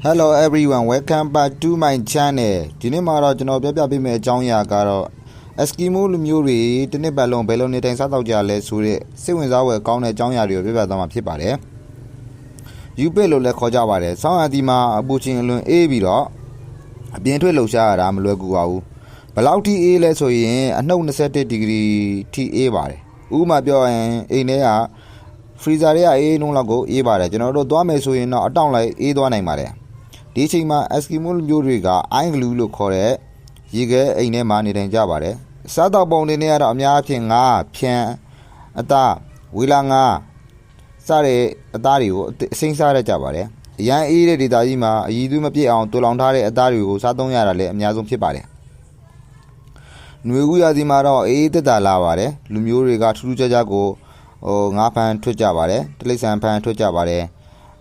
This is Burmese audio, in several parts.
Hello everyone welcome back to my channel ဒီနေ့မှာတော့ကျွန်တော်ပြပြပေးမယ့်အကြောင်းအရာကတော့ Eskimo လူမျိုးတွေတစ်နှစ်ပတ်လုံးဘယ်လိုနေထိုင်စားသောက်ကြလဲဆိုတဲ့စိတ်ဝင်စားဖွယ်ကောင်းတဲ့အကြောင်းအရာတွေကိုပြပြသွားမှာဖြစ်ပါတယ်။ UP လို့လည်းခေါ်ကြပါတယ်။ဆောင်းရာသီမှာအပူချင်းအလွန်အေးပြီးတော့အပြင်ထွက်လှုပ်ရှားရတာမလွယ်ကူပါဘူး။ဘယ်လောက်ထိအေးလဲဆိုရင်အနှုတ်21ဒီဂရီထိအေးပါတယ်။ဥပမာပြောရင်အိမ်ထဲက freezer တွေကအေးနှုံးလောက်ကိုအေးပါတယ်ကျွန်တော်တို့သွားမယ်ဆိုရင်တော့အတောင့်လိုက်အေးသွားနိုင်ပါတယ် ဒီအချိန်မှာ Eskimo လူမျိုးတွေက ice glue လို့ခေါ်တဲ့ရေခဲအိမ်ထဲမှာနေထိုင်ကြပါတယ်စားတော့ပုံတွေနဲ့ကတော့အများအဖြစ်ငါးဖြန်အသားဝေလာငါးစတဲ့အသားတွေကိုအစိမ့်စားရကြပါတယ်အရန်အေးတဲ့ဒေသကြီးမှာအည်သူမပြည့်အောင်တူလောင်ထားတဲ့အသားတွေကိုစားသုံးရတာလည်းအများဆုံးဖြစ်ပါတယ်ຫນွေကူးရာသီမှာတော့အေးတက်တာလာပါတယ်လူမျိုးတွေကထူးထူးခြားခြားကိုဟိုငါးဖန်ထွက်ကြပါတယ်တိရစ္ဆာန်ဖန်ထွက်ကြပါတယ်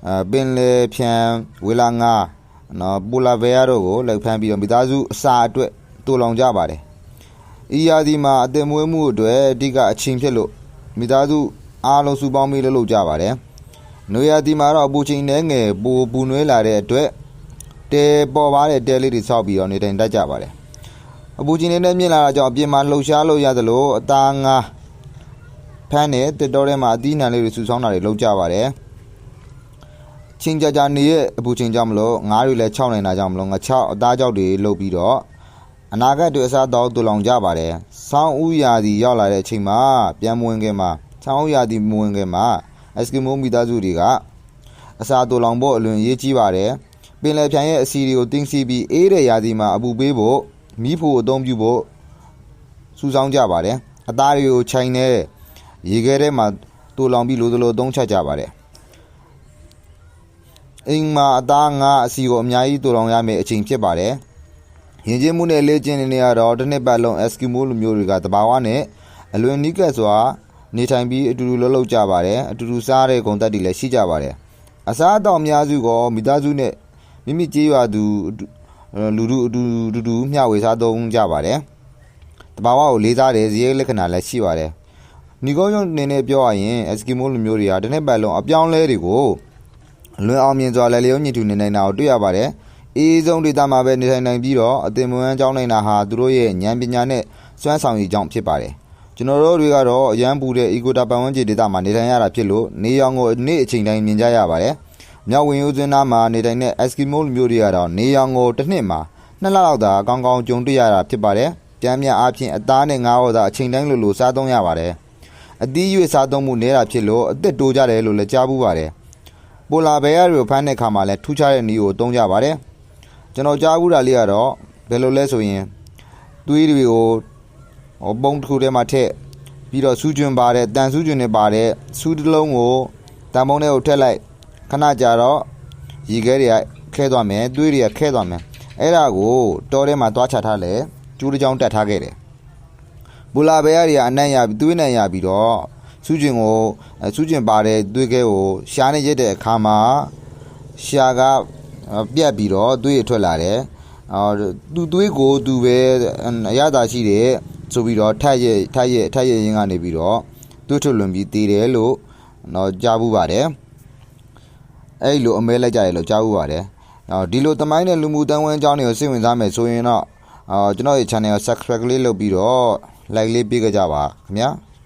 အဲပင်လေဖြန်ဝေလာငါး နော်ပူလာဘဲရတို့ကိုလောက်ဖမ်းပြီးတော့မိသားစုအစာအတွက်တူလောင်ကြပါတယ်ဤရာသီမှာအသက်မွေးမှုအတွက်အဓိကအချိန်ဖြစ်လို့မိသားစုအားလုံးစုပေါင်းပြီးလှုပ်လှုပ်ကြပါတယ်နွေရာသီမှာတော့အပူချိန်နဲ့ငယ်ပူပူနွေးလာတဲ့အတွက်တဲပေါ်ပါတဲ့တဲလေးတွေဆောက်ပြီးတော့နေထိုင်တတ်ကြပါတယ်အပူချိန်နဲ့မြင့်လာတာကြောင့်အပြင်မှာလှုပ်ရှားလို့ရသလိုအသားငါးဖမ်းတဲ့တက်တော်ထဲမှာအသီးနှံလေးတွေစုဆောင်းတာတွေလုပ်ကြပါတယ် ချင်းကြကြနေရဲ့အပူချိန်ကြောင့်မလို့ငါးတွေလည်း6နေတာကြောင့်မလို့ငါ6အသားကြောက်တွေလှုပ်ပြီးတော့အနာဂတ်တွေအစားတော့တူလောင်ကြပါတယ်ဆောင်းဥရာသီရောက်လာတဲ့အချိန်မှာပြန်မဝင်ခင်မှာဆောင်းဥရာသီမဝင်ခင်မှာအက်စကီမိုမိသားစုတွေကအစာတူလောင်ဖို့အလွန်ရေးကြီးပါတယ်ပင်လယ်ဖြန်ရဲ့အစီတွေကိုတင်းစီပြီးအေးတဲ့ရာသီမှာအပူပေးဖို့မိဖို့အသုံးပြုဖို့စူးစောင်းကြပါတယ်အသားတွေကိုခြိုင်တဲ့ရေခဲထဲမှာတူလောင်ပြီးလိုသလိုသုံးချက်ကြပါတယ် အိမ်မှာအသားငါးအစီကိုအများကြီးတူလောင်ရမယ့်အချိန်ဖြစ်ပါတယ်ရင်ကျင်းမှုနဲ့လေ့ကျင့်နေရတော့တစ်နှစ်ပတ်လုံးအက်စကီမိုလူမျိုးတွေကတဘာဝနဲ့အလွန်နီးကပ်စွာနေထိုင်ပြီးအတူတူလှုပ်လှုပ်ကြပါတယ်အတူတူစားတဲ့ဂုဏ်သက်တွေလည်းရှိကြပါတယ်အစားအသောက်အများစုကမိသားစုနဲ့မိမိကြေးရွာသူလူလူအတူတူတူမျှဝေစားသုံးကြပါတယ်တဘာဝကိုလေးစားတယ်ဇီးရဲလက္ခဏာလည်းရှိပါတယ်နီကောရုံနေနဲ့ပြောရရင်အက်စကီမိုလူမျိုးတွေကတစ်နှစ်ပတ်လုံးအပြောင်းလဲတွေကို လွန်အောင်မြင်စွာလက်လျောညှိထူနေနိုင်တာကိုတွေ့ရပါတယ်။အေးဆုံးဒေသမှာပဲနေထိုင်နိုင်ပြီးတော့အသင်မွန်းကြောင်းနိုင်တာဟာသူတို့ရဲ့ဉာဏ်ပညာနဲ့စွမ်းဆောင်ရည်ကြောင့်ဖြစ်ပါတယ်။ကျွန်တော်တို့တွေကတော့အရန်ပူတဲ့ eco တာပတ်ဝန်းကျင်ဒေသမှာနေထိုင်ရတာဖြစ်လို့နေရောင်ကိုနေ့အချိန်တိုင်းမြင်ကြရပါတယ်။မြောက်ဝင်ရိုးစင်းသားမှာနေထိုင်တဲ့အက်စကီမိုလူမျိုးတွေကတော့နေရောင်ကိုတစ်နှစ်မှာနှစ်လလောက်သာကောင်းကောင်းကြုံတွေ့ရတာဖြစ်ပါတယ်။ကြမ်းမြအားဖြင့်အသားနဲ့ငါးဟောသာအချိန်တိုင်းလိုလိုစားသုံးရပါတယ်။အသီးရွေးစားသုံးမှုနဲတာဖြစ်လို့အသက်တိုးကြတယ်လို့လည်းကြားဘူးပါတယ်။ ပိုလာဘဲရတွေကိုဖမ်းတဲ့ခါမှာလည်းထူးခြားတဲ့နည်းကိုသုံးကြပါတယ်။ကျွန်တော်ကြားဘူးတာလေးကတော့ဘယ်လိုလဲဆိုရင်သွေးတွေကိုဟိုပုံတစ်ခုထဲမှာထည့်ပြီးတော့စူးကျွန်းပါတဲ့တန်စူးကျွန်းနဲ့ပါတဲ့စူးတစ်လုံးကိုတန်ပုံးထဲကိုထည့်လိုက်ခဏကြာတော့ရေခဲတွေကခဲသွားမယ်သွေးတွေကခဲသွားမယ်အဲ့ဒါကိုတောထဲမှာတွားချထားလဲကျူးတစ်ကြောင်တက်ထားခဲ့တယ်ဘူလာဘဲရတွေကအနံ့ရပြီးသွေးနံ့ရပြီးတော့ စူးကျင်ကိုအဲစူးကျင်ပါတဲ့သွေးခဲကိုရှားနေရက်တဲ့အခါမှာရှာကအဲပြက်ပြီးတော့သွေးရထွက်လာတယ်အော်သူသွေးကိုသူပဲအရသာရှိတယ်ဆိုပြီးတော့ထက်ရထက်ရထက်ရရင်းကနေပြီးတော့သွေးထွက်လွန်ပြီးတည်တယ်လို့တော့ကြားဘူးပါတယ်အဲ့လိုအမဲလိုက်ကြတယ်လို့ကြားဘူးပါတယ်အော်ဒီလိုတမိုင်းနဲ့လူမှုတန်းဝန်းအကြောင်းတွေကိုစိတ်ဝင်စားမယ်ဆိုရင်တော့အော်ကျွန်တော်ရဲ့ channel ကို subscribe လေးလုပ်ပြီးတော့ like လေးပေးကြပါခင်ဗျာ